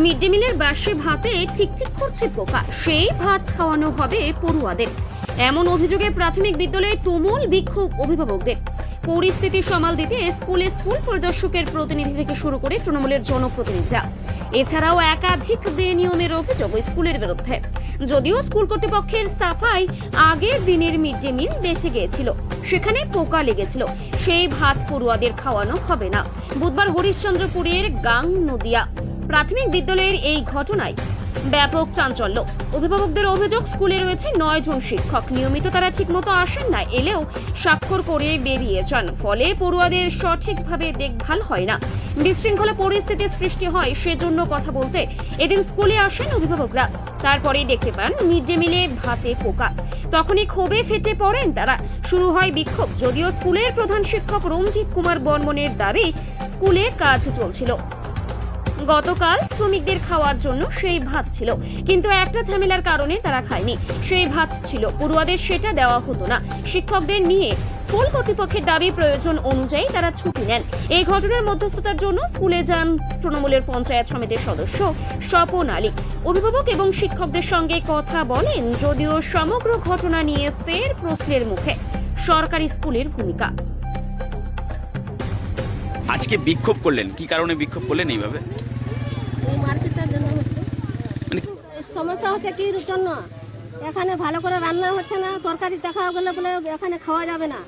Mid day মিলের বাসে ভাতে ঠিক ঠিক করছে পোকা। সেই ভাত খাওয়ানো হবে পড়ুয়াদের। এমন অভিযোগে প্রাথমিক বিদ্যালয়ে তুমুল বিক্ষোভ অভিভাবকদের। পরিস্থিতি সামাল দিতে স্কুলে স্কুল পরিদর্শকের প্রতিনিধি থেকে শুরু করে তৃণমূলের জনপ্রতিনিধিরা। এছাড়াও একাধিক বেনিয়মের অভিযোগ স্কুলের বিরুদ্ধে। যদিও স্কুল কর্তৃপক্ষের সাফাই আগের দিনের মিড ডে মিল বেঁচে গিয়েছিল, সেখানে পোকা লেগেছিল। সেই ভাত পড়ুয়াদের খাওয়ানো হবে না। বুধবার হরিশ্চন্দ্রপুরের গাং নদিয়া প্রাথমিক বিদ্যালয়ের এই ঘটনায় ব্যাপক চাঞ্চল্য। অভিভাবকদের অভিযোগ, স্কুলে রয়েছে নয় জন শিক্ষক। নিয়মিত তারা ঠিকমতো আসেন না, এলেও স্বাক্ষর করে বেরিয়ে যান। ফলে পড়ুয়াদের সঠিকভাবে দেখভাল হয় না। বিশৃঙ্খলা পরিস্থিতি সৃষ্টি হয় সেজন্য কথা বলতে এদিন স্কুলে আসেন অভিভাবকরা। তারপরেই দেখতে পান মিড ডে মিলে ভাতে পোকা। তখনই ক্ষোভে ফেটে পড়েন তারা। শুরু হয় বিক্ষোভ। যদিও স্কুলের প্রধান শিক্ষক রঞ্জিত কুমার বর্মনের দাবি, স্কুলে কাজ চলছিল। গতকাল শ্রমিকদের খাওয়ার জন্য সেই ভাত ছিল। কিন্তু একটা ঝামেলার কারণে তারা খায়নি। সেই ভাত ছিল। পড়ুয়াদের সেটা দেওয়া হতো না। শিক্ষকদের নিয়ে স্কুল কর্তৃপক্ষের দাবি প্রয়োজন অনুযায়ী তারা ছুটি নেন। এই ঘটনার মধ্যস্থতার জন্য স্কুলে যান তৃণমূলের পঞ্চায়েত সমিতির সদস্য স্বপন আলী। অভিভাবক এবং শিক্ষকদের সঙ্গে কথা বলেন, যদিও সমগ্র ঘটনা নিয়ে ফের প্রশ্নের মুখে। সরকারি স্কুলের ভূমিকা। আজকে বিক্ষোভ করলেন। কি কারণে বিক্ষোভ করলেন এইভাবে এই মার্কেটটার জন্য হচ্ছে মানে সমস্যা হচ্ছে কি জন্য? এখানে ভালো করে রান্না হচ্ছে না তরকারি দেখা গেলে বলে এখানে খাওয়া যাবে না।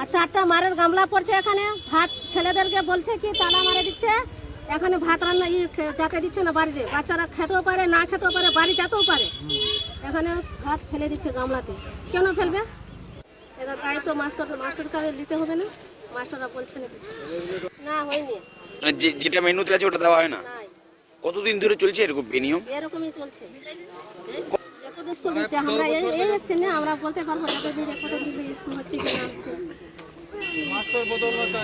আর চারটা মারের গামলা পড়ছে এখানে ভাত ছেলেদেরকে বলছে কি তালা মারে দিচ্ছে এখানে ভাত রান্না ই যাতে দিচ্ছে না বাড়িতে বাচ্চারা খেতেও পারে না খেতেও পারে বাড়ি যেতেও পারে। এখানে ভাত ফেলে দিচ্ছে গামলাতে। কেন ফেলবে? এটা দায়িত্ব মাস্টার মাস্টার কাছে দিতে হবে না? মাস্টাররা বলছে না কিছু। না হয়নি। মানে যেটা মেনুতে আছে ওটা দেওয়া হয় না? কতদিন ধরে চলছে এরকম বেনিয়ম? এরকমই চলছে। যতদিন স্কুল হচ্ছে আমরা এই এই না আমরা বলতে পারব যতদিন কতদিন স্কুল হচ্ছে কি না হচ্ছে।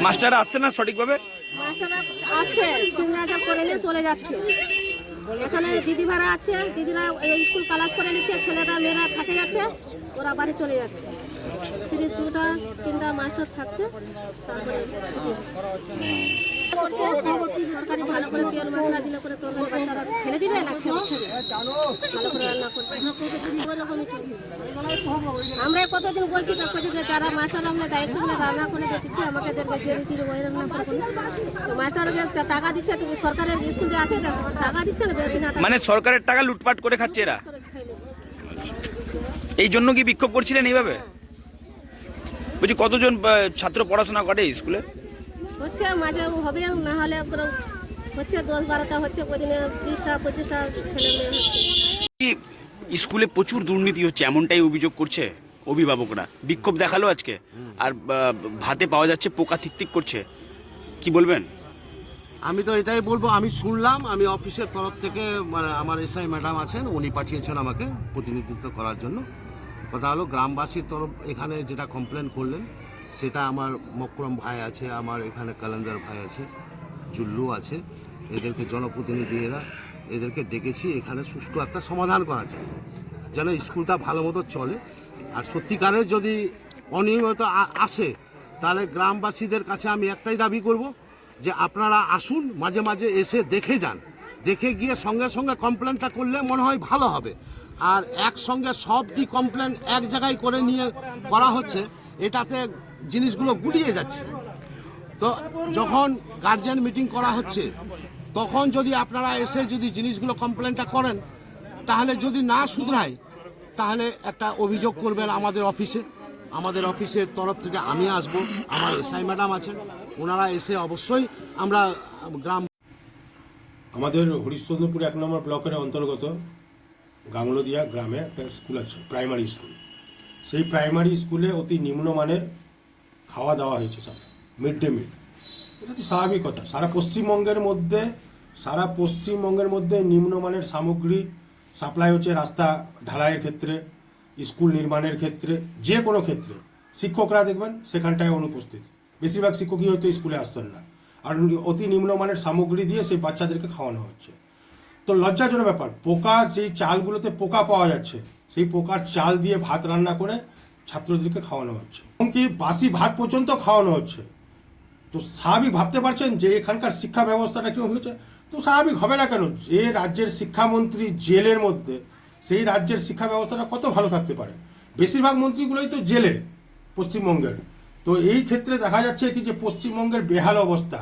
মাস্টাররা আসছে না সঠিকভাবে? মাস্টাররা আসছে সিগনেচার করে নিয়ে চলে যাচ্ছে। এখানে দিদি ভাড়া আছে দিদিরা এই স্কুল ক্লাস করে নিচ্ছে ছেলেরা মেয়েরা থাকে যাচ্ছে ওরা বাড়ি চলে যাচ্ছে। সিঁড়ি দুটা তিনটা মাস্টার থাকছে তারপরে তরকারি ভালো করে তেল মশলা দিলে করে তরকারি বাচ্চারা ফেলে দিবে না খেয়ে ভালো করে রান্না করছে। আমরা কতদিন বলছি যে যারা মাস্টার আমরা দায়িত্ব বলে রান্না করে দিচ্ছি আমাকে দেবে যে রীতি ওই রান্না করে তো মাস্টারকে টাকা দিচ্ছে তো সরকারের স্কুল যে আছে টাকা দিচ্ছে না? মানে সরকারের টাকা লুটপাট করে খাচ্ছে এরা? এই জন্য কি বিক্ষোভ করছিলেন এইভাবে? বলছি কতজন ছাত্র পড়াশোনা করে স্কুলে? হচ্ছে মাঝে হবে না হলে হচ্ছে দশ বারোটা হচ্ছে ওদিনে বিশটা পঁচিশটা ছেলে মেয়ে হচ্ছে। স্কুলে প্রচুর দুর্নীতি হচ্ছে এমনটাই অভিযোগ করছে অভিভাবকরা। বিক্ষোভ দেখাল আজকে আর ভাতে পাওয়া যাচ্ছে পোকা থিকথিক করছে। কি বলবেন? আমি তো এটাই বলব আমি শুনলাম আমি অফিসের তরফ থেকে মানে আমার এসআই ম্যাডাম আছেন উনি পাঠিয়েছেন আমাকে প্রতিনিধিত্ব করার জন্য। কথা হলো, গ্রামবাসীর তরফ, এখানে যেটা কমপ্লেন করলেন, সেটা আমার মকরম ভাই আছে, আমার এখানে কালেন্দার ভাই আছে, জুল্লু আছে, এদেরকে জনপ্রতিনিধি এরা, এদেরকে ডেকেছি, এখানে সুষ্ঠু একটা সমাধান করার জন্য যেন স্কুলটা ভালো মতো চলে। আর সত্যিকারের যদি অনিয়মিত আসে, তাহলে গ্রামবাসীদের কাছে আমি একটাই দাবি করব, যে আপনারা আসুন, মাঝে মাঝে এসে দেখে যান। দেখে গিয়ে সঙ্গে সঙ্গে কমপ্লেনটা করলে মনে হয় ভালো হবে। আর একসঙ্গে সবটি কমপ্লেন এক জায়গায় করে নিয়ে করা হচ্ছে, এটাতে জিনিসগুলো গুলিয়ে যাচ্ছে। তো যখন গার্জিয়ান মিটিং করা হচ্ছে, তখন যদি আপনারা এসে যদি জিনিসগুলো কমপ্লেনটা করেন, তাহলে যদি না শুধরায়, তাহলে একটা অভিযোগ করবেন আমাদের অফিসে। আমাদের অফিসের তরফ থেকে আমি আসব, আমার এসআই ম্যাডাম আছেন, ওনারা এসে অবশ্যই আমরা গ্রাম আমাদের হরিশ্চন্দ্রপুর এক নম্বর ব্লকের অন্তর্গত গাংলদিয়া গ্রামে একটা স্কুল আছে প্রাইমারি স্কুল সেই প্রাইমারি স্কুলে অতি নিম্নমানের খাওয়া দাওয়া হয়েছে সব মিড ডে মিল এটা তো স্বাভাবিক কথা। সারা পশ্চিমবঙ্গের মধ্যে, সারা পশ্চিমবঙ্গের মধ্যে নিম্নমানের সামগ্রী সাপ্লাই হচ্ছে রাস্তা ঢালাইয়ের ক্ষেত্রে, স্কুল নির্মাণের ক্ষেত্রে, যে কোনো ক্ষেত্রে। শিক্ষকরা দেখবেন সেখানটায় অনুপস্থিত। বেশিরভাগ শিক্ষকই হয়তো স্কুলে আসতেন না। আর অতি নিম্নমানের সামগ্রী দিয়ে সেই বাচ্চাদেরকে খাওয়ানো হচ্ছে। তো লজ্জাজনক ব্যাপার পোকা যেই চালগুলোতে পোকা পাওয়া যাচ্ছে, সেই পোকার চাল দিয়ে ভাত রান্না করে ছাত্রদেরকে খাওয়ানো হচ্ছে। এমনকি বাসি ভাত পর্যন্ত খাওয়ানো হচ্ছে। তো স্বাভাবিক ভাবতে পারছেন যে এখানকার শিক্ষা ব্যবস্থাটা কীরকম হয়েছে? তো স্বাভাবিক হবে না কেন? যে রাজ্যের শিক্ষামন্ত্রী জেলের মধ্যে, সেই রাজ্যের শিক্ষা ব্যবস্থাটা কত ভালো থাকতে পারে? বেশিরভাগ মন্ত্রীগুলোই তো জেলে, পশ্চিমবঙ্গের। তো এই ক্ষেত্রে দেখা যাচ্ছে কি যে পশ্চিমবঙ্গের বেহাল অবস্থা।